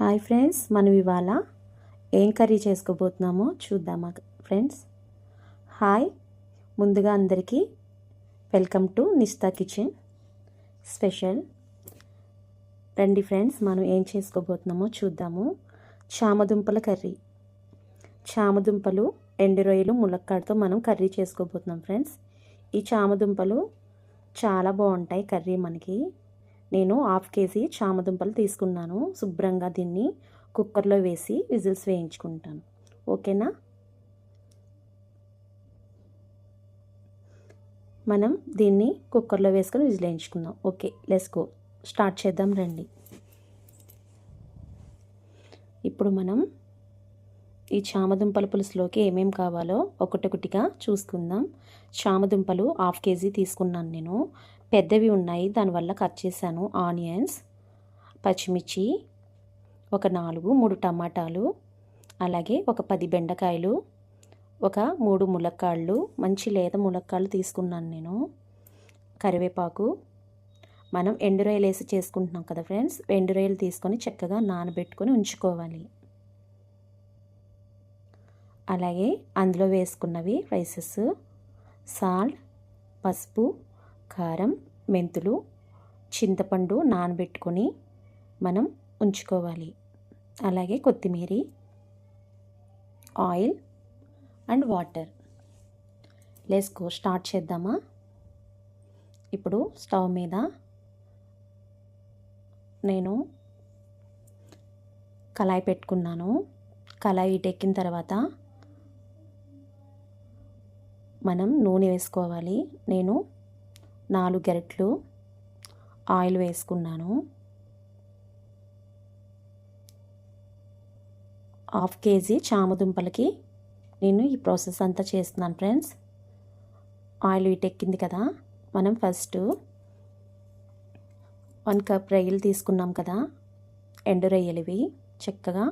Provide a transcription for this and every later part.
Hi friends మనం ఇవాళ ఏం కర్రీ చేసుకోబోతున్నామో చూద్దామా ఫ్రెండ్స్. హాయ్ ముందుగా అందరికీ welcome to Nistha kitchen special. రండి ఫ్రెండ్స్ మనం ఏం చేసుకోబోతున్నామో చూద్దాము. చామదుంపల కర్రీ. చామదుంపలు ఎండు రొయ్యలు ములక్కాడతో మనం కర్రీ చేసుకోబోతున్నాం ఫ్రెండ్స్. ఈ చామదుంపలు చాలా బాగుంటాయి కర్రీ మనకి. నేను హాఫ్ కేజీ చామదుంపలు తీసుకున్నాను శుభ్రంగా దీన్ని కుక్కర్లో వేసి విజిల్స్ వేయించుకుంటాను. ఓకేనా? మనం దీన్ని కుక్కర్లో వేసుకొని విజిల్ వేయించుకుందాం. ఓకే లెస్ గో స్టార్ట్ చేద్దాం రండి. ఇప్పుడు మనం ఈ చామదుంపల పులుసులోకి ఏమేం కావాలో ఒకటొకటిగా చూసుకుందాం. చామదుంపలు హాఫ్ కేజీ తీసుకున్నాను నేను. పెద్దవి ఉన్నాయి. దానివల్ల కట్ చేశాను ఆనియన్స్ పచ్చిమిర్చి ఒక నాలుగు మూడు టమాటాలు అలాగే ఒక పది బెండకాయలు ఒక మూడు ములక్కాళ్ళు మంచి లేత ములక్కాళ్ళు తీసుకున్నాను నేను. కరివేపాకు. మనం ఎండు వేసి చేసుకుంటున్నాం కదా ఫ్రెండ్స్? ఎండు రొయ్యలు తీసుకొని చక్కగా నానబెట్టుకొని ఉంచుకోవాలి. అలాగే అందులో వేసుకున్నవి రైసెస్ సాల్ట్ పసుపు కారం మెంతులు చింతపండు నానబెట్టుకొని మనం ఉంచుకోవాలి. అలాగే కొత్తిమీర ఆయిల్ అండ్ వాటర్. లేసుకో స్టార్ట్ చేద్దామా? ఇప్పుడు స్టవ్ మీద నేను కళాయి పెట్టుకున్నాను. కళాయి ఇటెక్కిన తర్వాత మనం నూనె వేసుకోవాలి. నేను నాలుగు గెరెట్లు ఆయిల్ వేసుకున్నాను. హాఫ్ కేజీ చామదుంపలకి నేను ఈ ప్రాసెస్ అంతా చేస్తున్నాను ఫ్రెండ్స్. ఆయిల్ వీటెక్కింది కదా మనం ఫస్ట్ వన్ కప్ రొయ్యలు తీసుకున్నాం కదా ఎండు రొయ్యలివి చక్కగా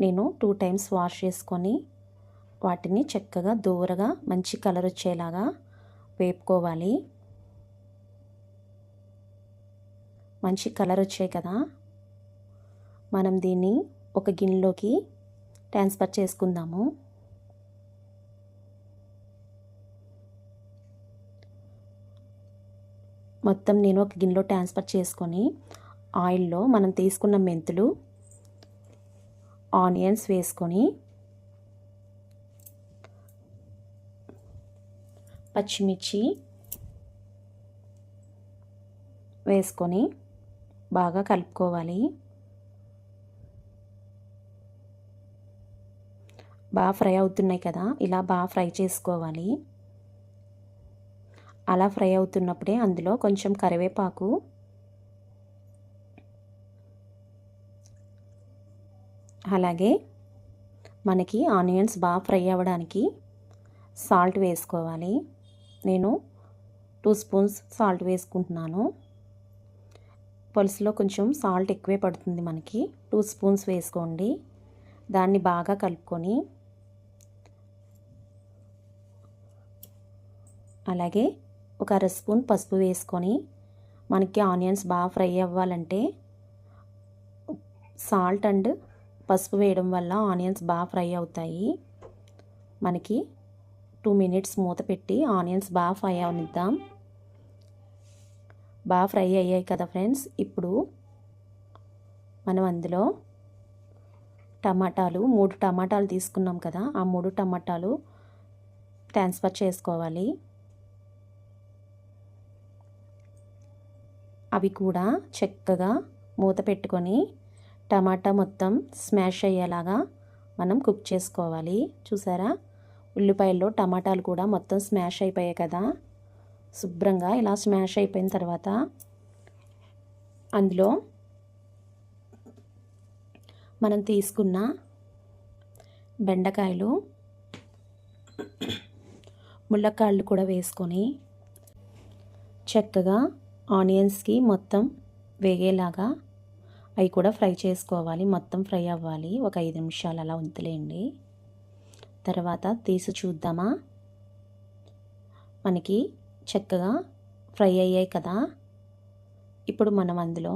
నేను టూ టైమ్స్ వాష్ చేసుకొని వాటిని చక్కగా దూరగా మంచి కలర్ వచ్చేలాగా వేపుకోవాలి. మంచి కలర్ వచ్చాయి కదా. మనం దీన్ని ఒక గిన్నెలోకి ట్రాన్స్ఫర్ చేసుకుందాము. మొత్తం నేను ఒక గిన్నెలో ట్రాన్స్ఫర్ చేసుకొని ఆయిల్లో మనం తీసుకున్న మెంతులు ఆనియన్స్ వేసుకొని పచ్చిమిర్చి వేసుకొని బాగా కలుపుకోవాలి. బాగా ఫ్రై అవుతున్నాయి కదా ఇలా బాగా ఫ్రై చేసుకోవాలి. అలా ఫ్రై అవుతున్నప్పుడే అందులో కొంచెం కరివేపాకు అలాగే మనకి ఆనియన్స్ బాగా ఫ్రై అవ్వడానికి సాల్ట్ వేసుకోవాలి. నేను టూ స్పూన్స్ సాల్ట్ వేసుకుంటున్నాను. పులుసులో కొంచెం సాల్ట్ ఎక్కువే పడుతుంది మనకి. టూ స్పూన్స్ వేసుకోండి. దాన్ని బాగా కలుపుకొని అలాగే ఒక అర స్పూన్ పసుపు వేసుకొని మనకి ఆనియన్స్ బాగా ఫ్రై అవ్వాలంటే సాల్ట్ అండ్ పసుపు వేయడం వల్ల ఆనియన్స్ బాగా ఫ్రై అవుతాయి. మనకి టూ మినిట్స్ మూత పెట్టి ఆనియన్స్ బాగా ఫ్రై అవనిద్దాం. బాగా ఫ్రై అయ్యాయి కదా ఫ్రెండ్స్. ఇప్పుడు మనం అందులో టమాటాలు మూడు టమాటాలు తీసుకున్నాం కదా ఆ మూడు టమాటాలు ట్రాన్స్ఫర్ చేసుకోవాలి. అవి కూడా చక్కగా మూత పెట్టుకొని టమాటా మొత్తం స్మాష్ అయ్యేలాగా మనం కుక్ చేసుకోవాలి. చూసారా? ఉల్లిపాయల్లో టమాటాలు కూడా మొత్తం స్మాష్ అయిపోయాయి కదా. శుభ్రంగా ఇలా స్మాష్ అయిపోయిన తర్వాత అందులో మనం తీసుకున్న బెండకాయలు ముళ్ళకాళ్ళు కూడా వేసుకొని చక్కగా ఆనియన్స్కి మొత్తం వేగేలాగా అవి కూడా ఫ్రై చేసుకోవాలి. మొత్తం ఫ్రై అవ్వాలి. ఒక ఐదు నిమిషాలు అలా ఉంతులేండి తర్వాత తీసి చూద్దామా? మనకి చక్కగా ఫ్రై అయ్యాయి కదా. ఇప్పుడు మనం అందులో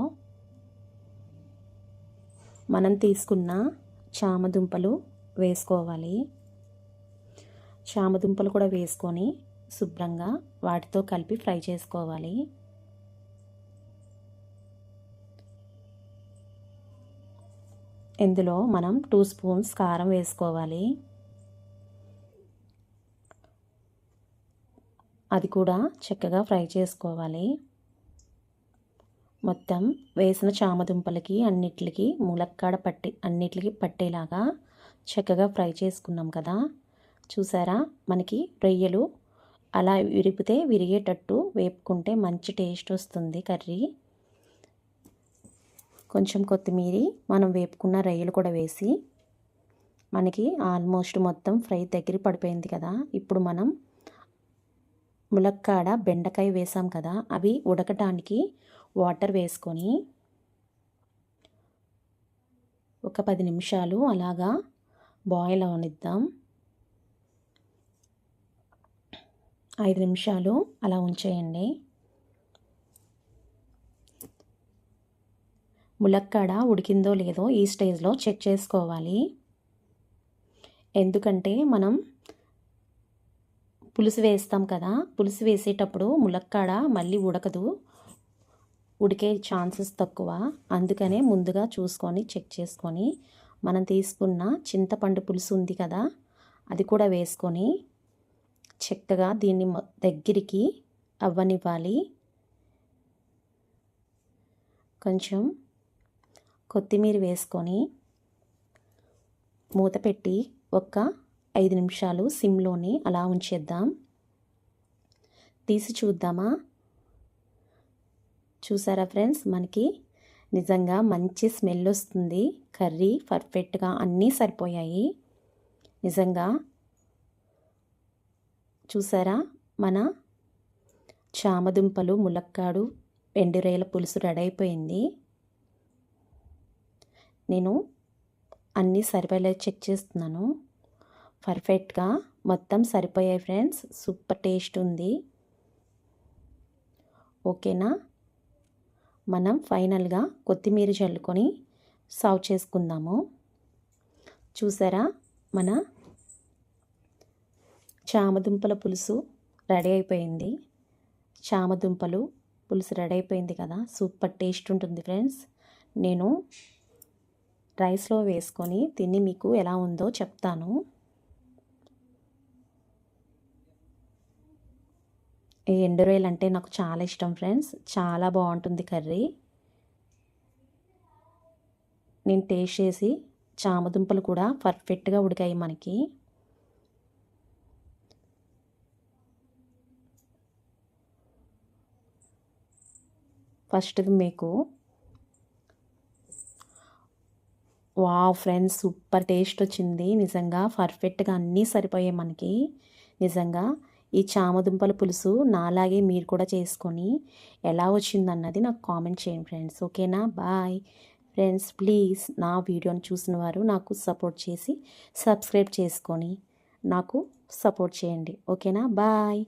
మనం తీసుకున్న చామదుంపలు వేసుకోవాలి. చామదుంపలు కూడా వేసుకొని శుభ్రంగా వాటితో కలిపి ఫ్రై చేసుకోవాలి. ఇందులో మనం టూ స్పూన్స్ కారం వేసుకోవాలి. అది కూడా చక్కగా ఫ్రై చేసుకోవాలి. మొత్తం వేసిన చామదుంపలకి అన్నిటికి ములక్కాడ పట్టి అన్నిటికి పట్టేలాగా చక్కగా ఫ్రై చేసుకున్నాం కదా. చూసారా? మనకి రొయ్యలు అలా విరిపితే విరిగేటట్టు వేపుకుంటే మంచి టేస్ట్ వస్తుంది కర్రీ. కొంచెం కొత్తిమీర మనం వేపుకున్న రొయ్యలు కూడా వేసి మనకి ఆల్మోస్ట్ మొత్తం ఫ్రై దగ్గర పడిపోయింది కదా. ఇప్పుడు మనం ములక్కాడ బెండకాయ వేసాం కదా అవి ఉడకటానికి వాటర్ వేసుకొని ఒక పది నిమిషాలు అలాగా బాయిల్ అవనిద్దాం. ఐదు నిమిషాలు అలా ఉంచేయండి. ములక్కాడ ఉడికిందో లేదో ఈ స్టేజ్లో చెక్ చేసుకోవాలి. ఎందుకంటే మనం పులుసు వేస్తాం కదా పులుసు వేసేటప్పుడు ములక్కాడ మళ్ళీ ఉడకదు. ఉడికే ఛాన్సెస్ తక్కువ. అందుకనే ముందుగా చూసుకొని చెక్ చేసుకొని మనం తీసుకున్న చింతపండు పులుసు ఉంది కదా అది కూడా వేసుకొని చక్కగా దీన్ని దగ్గరికి అవ్వనివ్వాలి. కొంచెం కొత్తిమీర వేసుకొని మూత పెట్టి ఒక్క ఐదు నిమిషాలు సిమ్లోనే అలా ఉంచేద్దాం. తీసి చూద్దామా? చూసారా ఫ్రెండ్స్? మనకి నిజంగా మంచి స్మెల్ వస్తుంది. కర్రీ పర్ఫెక్ట్గా అన్నీ సరిపోయాయి. నిజంగా చూసారా? మన చామదుంపలు ములక్కాడు ఎండురేల పులుసు రెడీ అయిపోయింది నేను అన్నీ సరిపోయేలా చెక్ చేస్తున్నాను. పర్ఫెక్ట్గా మొత్తం సరిపోయాయి ఫ్రెండ్స్. సూపర్ టేస్ట్ ఉంది. ఓకేనా? మనం ఫైనల్గా కొత్తిమీర చల్లుకొని సర్వ్ చేసుకుందాము. చూసారా? మన చామదుంపల పులుసు రెడీ అయిపోయింది. చామదుంపలు పులుసు రెడీ అయిపోయింది కదా? సూపర్ టేస్ట్ ఉంటుంది ఫ్రెండ్స్. నేను రైస్లో వేసుకొని తిని మీకు ఎలా ఉందో చెప్తాను. ఈ ఎండు రొయ్యలు అంటే నాకు చాలా ఇష్టం ఫ్రెండ్స్. చాలా బాగుంటుంది కర్రీ. నేను టేస్ట్ చేసి చామదుంపలు కూడా పర్ఫెక్ట్గా ఉడికాయి మనకి. ఫస్ట్ మీకు వా ఫ్రెండ్స్ సూపర్ టేస్ట్ వచ్చింది. నిజంగా పర్ఫెక్ట్గా అన్నీ సరిపోయాయి మనకి. నిజంగా ఈ చామదుంపల పులుసు నాలాగే మీరు కూడా చేసుకొని ఎలా వచ్చిందన్నది నాకు కామెంట్ చేయండి ఫ్రెండ్స్. ఓకేనా? బాయ్. ఫ్రెండ్స్ ప్లీజ్ నా వీడియోని చూసిన వారు నాకు సపోర్ట్ చేసి సబ్స్క్రైబ్ చేసుకొని నాకు సపోర్ట్ చేయండి. ఓకేనా? బాయ్.